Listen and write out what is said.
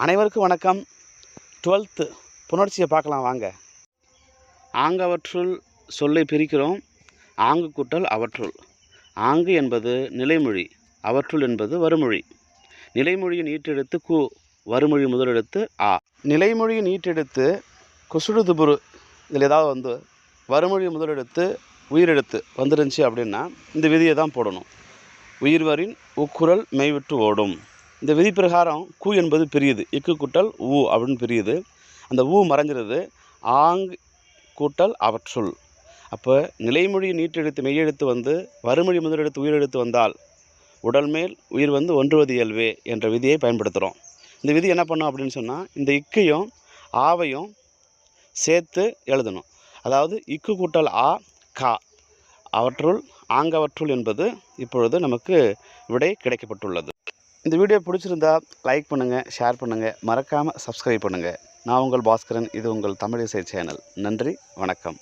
அனைவருக்கும் வணக்கம். டுவெல்த்து புணர்ச்சியை பார்க்கலாம் வாங்க. ஆங்கவற்றுள் சொல்லை பிரிக்கிறோம். ஆங்கு கூட்டல் அவற்றுள். ஆங்கு என்பது நிலைமொழி அவற்றுள் என்பது வருமொழி. நிலைமொழியின் ஈட்டெழுத்து கு வருமொழி முதலெழுத்து ஆ. நிலைமொழியின் ஈட்டெழுத்து குசுடுதுபுரு இதில் ஏதாவது வந்து வருமொழி முதலெடுத்து உயிரெடுத்து வந்துருந்துச்சு அப்படின்னா இந்த விதியை தான் போடணும். உயிர்வரின் உக்குரல் மெய்விட்டு ஓடும். இந்த விதி பிரகாரம் கு என்பது பிரியுது. இக்கு கூட்டல் ஊ அப்படின்னு பிரியுது. அந்த ஊ மறைஞ்சிருது. ஆங் கூட்டல் அவற்றுள். அப்போ நிலைமொழி நீட்டெழுத்து மெய்யெழுத்து வந்து வறுமொழி முதலெழுத்து உயிரெழுத்து வந்தால் உடல் மேல் உயிர் வந்து ஒன்றுவது இயல்வே என்ற விதியை பயன்படுத்துகிறோம் இந்த விதி என்ன பண்ணும் அப்படின்னு சொன்னால் இந்த இக்கையும் ஆவையும் சேர்த்து எழுதணும். அதாவது இக்கு கூட்டல் ஆ கா. அவற்றுள் ஆங்கவற்றுள் என்பது இப்பொழுது நமக்கு விடை கிடைக்கப்பட்டுள்ளது. இந்த வீடியோ பிடிச்சிருந்தா லைக் பண்ணுங்கள் ஷேர் பண்ணுங்கள் மறக்காமல் சப்ஸ்கிரைப் பண்ணுங்கள் நான் உங்கள் பாஸ்கரன் இது உங்கள் தமிழிசை சேனல். நன்றி வணக்கம்.